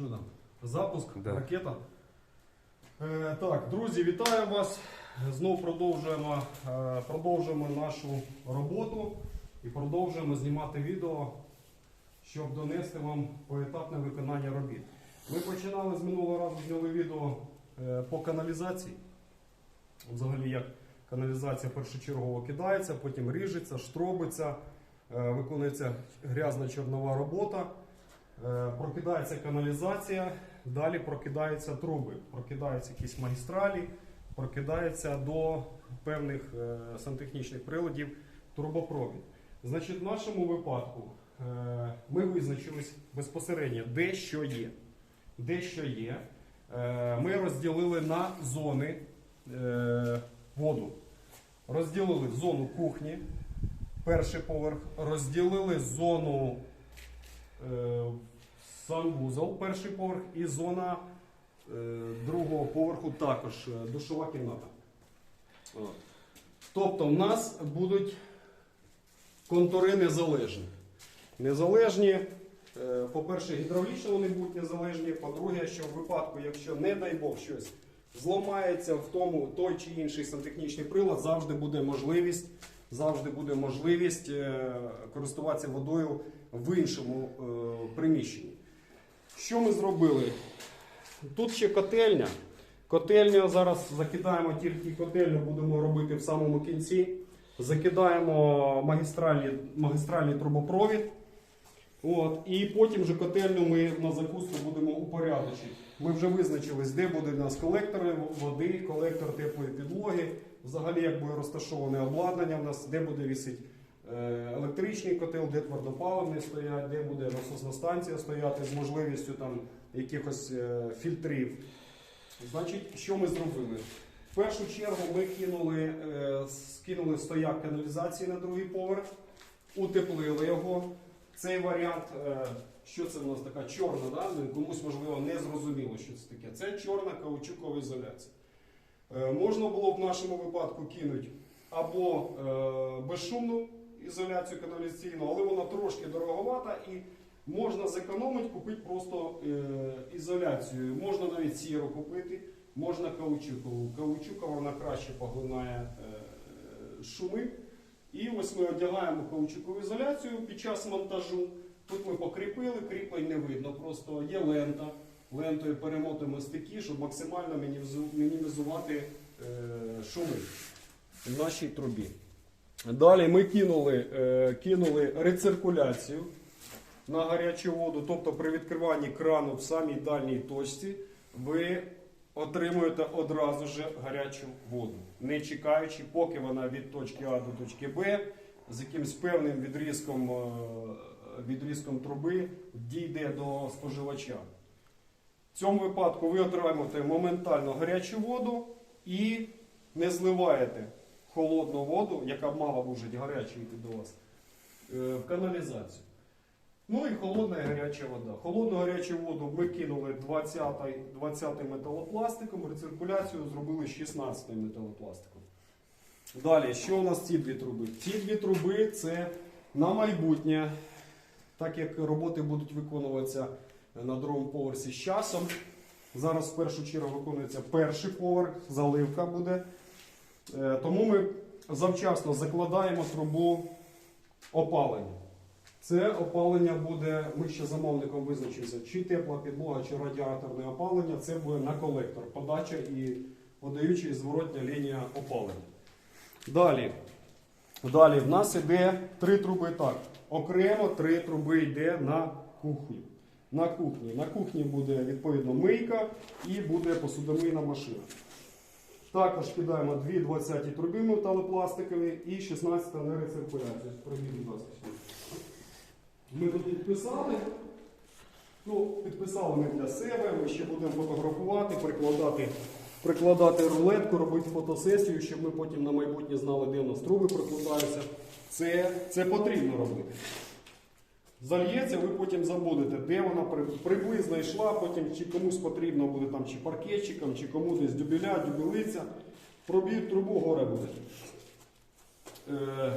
Що там? Запуск, Да. ракета. Е, так, друзі, вітаю вас. Знов продовжуємо, е, продовжуємо нашу роботу і продовжуємо знімати відео, щоб донести вам поетапне виконання робіт. Ми починали з минулого разу зняли відео е, по каналізації. Взагалі, як каналізація першочергово кидається, потім ріжеться, штробиться, е, виконується грязна чорнова робота. Е, Прокидається каналізація, далі прокидаються труби, прокидаються якісь магістралі, прокидається до певних е, сантехнічних приладів трубопровід. Значить, в нашому випадку е, ми визначились безпосередньо, де що є. Де що є. Ми розділили на зони воду. Розділили зону кухні, перший поверх, розділили зону санвузол, перший поверх, і зона е, другого поверху також е, душова кімната. От. Тобто в нас будуть контури незалежні. Незалежні, е, по-перше, гідравлічно вони будуть незалежні. По-друге, що в випадку, якщо, не дай Бог, щось зламається в тому той чи інший сантехнічний прилад, завжди буде можливість, завжди буде можливість е, користуватися водою в іншому приміщенні. Що ми зробили? Тут ще котельня. Котельня зараз закидаємо тільки котельню, будемо робити в самому кінці. Закидаємо магістральний, магістральний трубопровід. От, і потім вже котельню ми на закуску будемо упорядочити. Ми вже визначились, де буде в нас колектори води, колектор теплої підлоги, взагалі як буде розташоване обладнання в нас, де буде вісити електричний котел, де твердопаливний стоять, де буде насосна станція стояти з можливістю там якихось е, фільтрів. Значить, що ми зробили? В першу чергу ми кинули, е, скинули стояк каналізації на другий поверх, утеплили його. Цей варіант, е, що це в нас така чорна, да? ну, комусь можливо не зрозуміло, що це таке. Це чорна каучукова ізоляція. Е, Можна було б в нашому випадку кинути або е, безшумну ізоляцію каналізаційну, але вона трошки дороговата і можна зекономити, купити просто е, ізоляцію. Можна навіть сіру купити, можна каучукову. Каучукова вона краще поглинає е, шуми. І ось ми одягаємо каучукову ізоляцію під час монтажу. Тут ми покріпили, кріплень не видно, просто є лента. Лентою перемотуємо стики, щоб максимально мінімізувати е, шуми в нашій трубі. Далі ми кинули, е, кинули рециркуляцію на гарячу воду, тобто при відкриванні крану в самій дальній точці ви отримуєте одразу ж гарячу воду, не чекаючи, поки вона від точки А до точки Б з якимось певним відрізком, е, відрізком труби дійде до споживача. В цьому випадку ви отримуєте моментально гарячу воду і не зливаєте холодну воду, яка мала вже гарячою йти до вас, е, в каналізацію. Ну і холодна і гаряча вода. Холодну гарячу воду ми кинули 20 20 металопластиком, рециркуляцію зробили 16 металопластиком. Далі, що у нас ці дві труби? Ці дві труби це на майбутнє, так як роботи будуть виконуватися на другому поверсі з часом. Зараз в першу чергу виконується перший поверх, заливка буде. Е, Тому ми завчасно закладаємо трубу опалення. Це опалення буде, ми ще замовником визначимося, чи тепла підлога, чи радіаторне опалення. Це буде на колектор, подача і подаюча і зворотня лінія опалення. Далі. Далі в нас іде три труби так. Окремо три труби йде на кухню. На кухні. На кухні буде відповідно мийка і буде посудомийна машина. Також кидаємо дві 20 труби металопластикові і 16 на рециркуляцію. Пробіг, будь ласка. Ми тут підписали. Ну, підписали ми для себе, ми ще будемо фотографувати, прикладати, прикладати рулетку, робити фотосесію, щоб ми потім на майбутнє знали, де в нас труби прикладаються. Це, це потрібно робити. Зальється, ви потім забудете, де вона приблизно йшла, потім чи комусь потрібно буде там, чи паркетчиком, чи кому десь дюбеля, дюбелиця. Проб'ють трубу, горе буде. Е,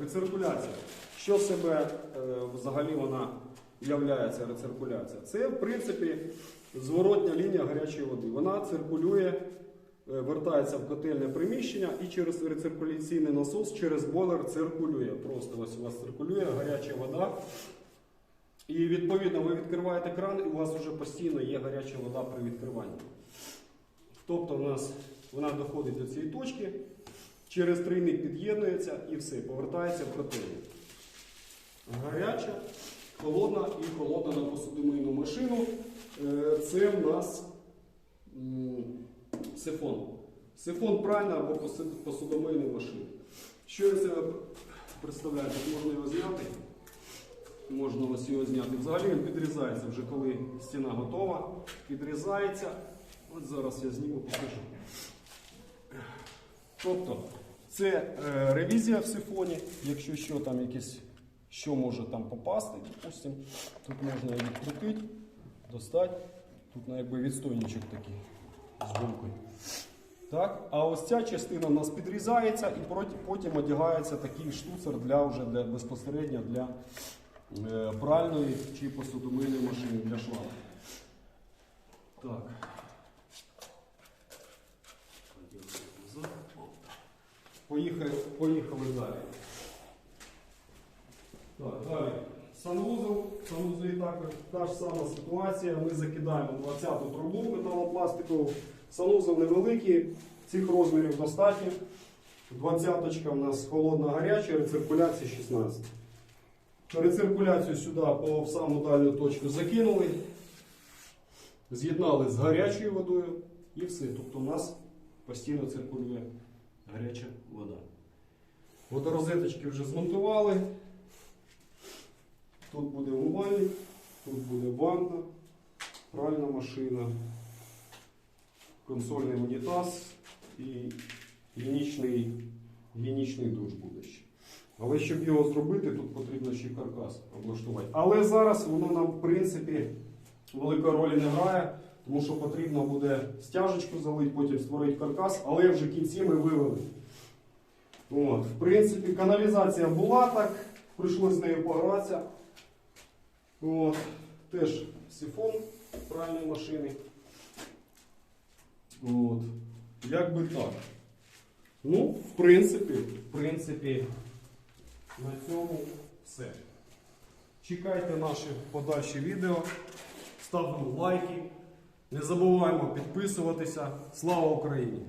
рециркуляція. Що себе е, взагалі вона являється рециркуляція? Це, в принципі, зворотня лінія гарячої води. Вона циркулює, вертається в котельне приміщення і через рециркуляційний насос, через бойлер циркулює. Просто ось у вас циркулює гаряча вода. І відповідно ви відкриваєте кран, і у вас вже постійно є гаряча вода при відкриванні. Тобто у нас вона доходить до цієї точки, через трійник під'єднується і все, повертається в котельню. Гаряча, холодна і холодна на посудомийну машину. Е, Це в нас сифон. Сифон пральна або поси- посудомийної. Що я себе представляю? Тут можна його зняти. Можна ось його зняти. Взагалі він підрізається вже коли стіна готова. Підрізається. От зараз я зніму, покажу. Тобто, це е, ревізія в сифоні, якщо що там якесь, що може там попасти, допустим, тут можна її відкрутити, достати. Тут якби відстойничок такий з гумкою. Так? А ось ця частина у нас підрізається і потім одягається такий штуцер для, вже для, безпосередньо для е, пральної чи посудомийної машини для швабри. Так. Поїхали, поїхали далі. Так, далі. Санвузол. В санвузлі також та ж сама ситуація. Ми закидаємо 20-ту трубу металопластикову. Санвузол невеликий, цих розмірів достатньо. 20-точка у нас холодна гаряча, рециркуляція 16. Рециркуляцію сюди по саму дальню точку закинули, з'єднали з гарячою водою і все. Тобто у нас постійно циркулює гаряча вода. Водорозеточки вже змонтували. Тут буде умивальник, тут буде ванна, пральна машина, консольний унітаз і гігієнічний, гігієнічний душ буде ще. Але щоб його зробити, тут потрібно ще каркас облаштувати. Але зараз воно нам, в принципі, великої ролі не грає, тому що потрібно буде стяжечку залити, потім створити каркас, але вже кінці ми вивели. От, в принципі, каналізація була так, прийшлося з нею погратися. От, теж сифон пральної машини. От, як би так. Ну, в принципі, в принципі, на цьому все. Чекайте наші подальші відео, ставимо лайки, не забуваємо підписуватися. Слава Україні!